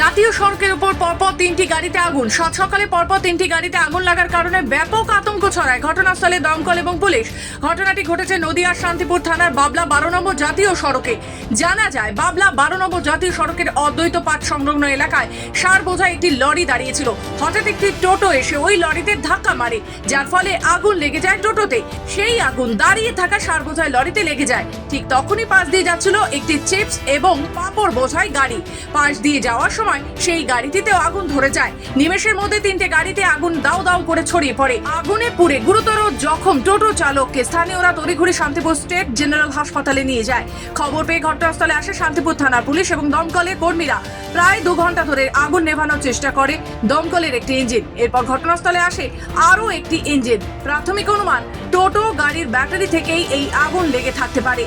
জাতীয় সড়কের উপর পরপর তিনটি গাড়িতে আগুন। সাত সকালে পরপর তিনটি গাড়িতে আগুন লাগার কারণে ব্যাপক আতঙ্ক ছড়ায়। ঘটনাস্থলে দমকল এবং পুলিশ। ঘটনাটি ঘটেছে নদিয়ার শান্তিপুর থানার বাবলা বারো নম্বর জাতীয় সড়কে। জানা যায়, বাবলা বারো নম্বর জাতীয় সড়কের অদ্বৈত পাট সংলগ্ন এলাকায় সার বোঝা একটি লরি দাঁড়িয়েছিল। হঠাৎ একটি টোটো এসে ওই লরিতে ধাক্কা মারে, যার ফলে আগুন লেগে যায় টোটোতে। সেই আগুন দাঁড়িয়ে থাকা সার বোঝায় লরিতে লেগে যায়। ঠিক তখনই পাশ দিয়ে যাচ্ছিল একটি চিপস এবং পাপড় বোঝায় গাড়ি। পাশ দিয়ে যাওয়ার সময় সেই গাড়িটিতেও আগুন ধরে যায়। নিমেষের মধ্যে তিনটে গাড়িতে আগুন দাও দাও করে ছড়িয়ে পড়ে। আগুনে পুড়ে গুরুতর জখম টোটো চালককে স্থানীয়রা তড়িঘড়ি শান্তিপুর স্টেট জেনারেল হাসপাতালে নিয়ে যায়। খবর পেয়ে ঘটনাস্থলে আসে শান্তিপুর থানার পুলিশ এবং দমকলের কর্মীরা। প্রায় দু ঘণ্টা ধরে আগুন নেভানোর চেষ্টা করে দমকলের একটি ইঞ্জিন। এরপর ঘটনাস্থলে আসে আরও একটি ইঞ্জিন। প্রাথমিক অনুমান, টোটো, গাড়ির ব্যাটারি থেকেই এই আগুন লেগে থাকতে পারে।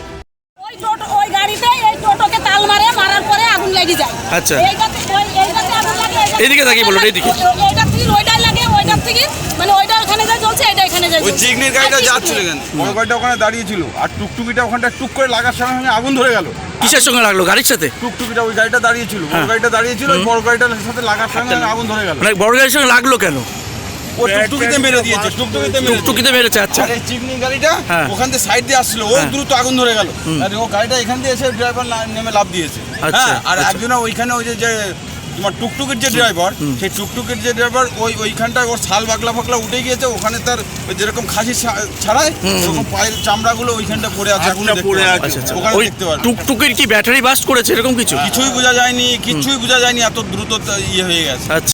ওই টোটো, ওই গাড়িতে এই টোটোকে তাল মারে মারার লেগে যায়। আচ্ছা। এইদিকে এইদিকে। থেকে লাগে ওইটার থেকে মানে ওইটা ওখানে যায় জ্বলছে এটা এখানে যায় ওই চিকনির গাড়িটা আর যাচ্ছিল। কেন বড় গাড়িটা ওখানে দাঁড়িয়ে ছিল। আর টুকটুকিটা ওখানটা টুক করে লাগার সঙ্গে সঙ্গে আগুন ধরে গেল। কিসের সঙ্গে লাগল? গাড়ির সাথে? টুকটুকিটা ওই গাড়িটা দাঁড়িয়ে ছিল। বড় হ্যাঁ। গাড়িটা দাঁড়িয়ে ছিল ওই বড় গাড়িটার সাথে লাগার সঙ্গে সঙ্গে আগুন ধরে গেল। মানে বড় গাড়ির সঙ্গে লাগল কেন? ও টুকটুকিতে মেরে দিয়েছে টুকটুকিতে মেরে টুকটুকিতে মেরেছে আচ্ছা। আর এই চিকনি গাড়িটা হ্যাঁ। ওখান থেকে সাইড দিয়ে আসছিল ও হ্যাঁ। দ্রুত আগুন ধরে গেল। আর ও গাড়িটা এখান দিয়ে এসে ড্রাইভার নেমে লাভ দিয়েছে। আচ্ছা, হ্যাঁ আর আচ্ছা। একজন ওইখানে ওই যে যে তোমার টুকটুকির যে ড্রাইভার সেই টুকটুকির যে ড্রাইভার ওই ওইখানটায় ওর ছাল বাগলা ফাগলা উঠে গিয়েছে ওখানে তার যেরকম খাসি ছাড়ায় এরকম পায়ের চামড়াগুলো ওইখানটা পড়ে আছে আগুনে পড়ে আছে আচ্ছা। আচ্ছা ওখানে দেখতে পারবে টুকটুকির কি ব্যাটারি বাস্ট করেছে এরকম কিছু? কিছুই বোঝা যায়নি কিছুই বোঝা যায়নি এত দ্রুত ইয়ে হয়ে গেছে। আচ্ছা।